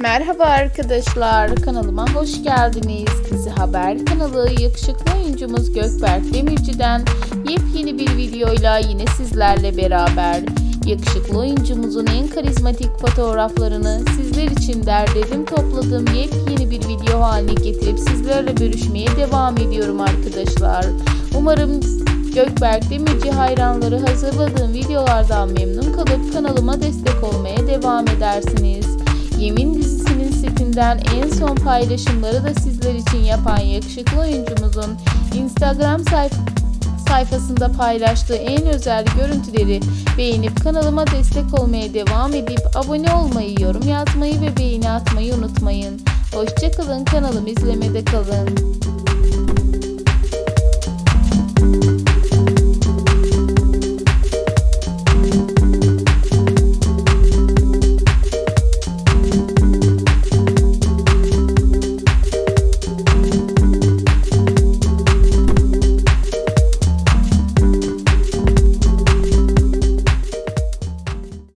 Merhaba arkadaşlar, kanalıma hoş geldiniz. Dizi Haber kanalı yakışıklı oyuncumuz Gökberk Demirci'den yepyeni bir videoyla yine sizlerle beraber. Yakışıklı oyuncumuzun en karizmatik fotoğraflarını sizler için derledim topladım yepyeni bir video haline getirip sizlerle bölüşmeye devam ediyorum arkadaşlar. Umarım Gökberk Demirci hayranları hazırladığım videolardan memnun kalıp kanalıma destek olmaya devam edersiniz. Yemin dizisinin setinden en son paylaşımları da sizler için yapan yakışıklı oyuncumuzun Instagram sayf sayfasında paylaştığı en özel görüntüleri beğenip kanalıma destek olmaya devam edip abone olmayı, yorum yazmayı ve beğeni atmayı unutmayın. Hoşçakalın kanalımı izlemede kalın.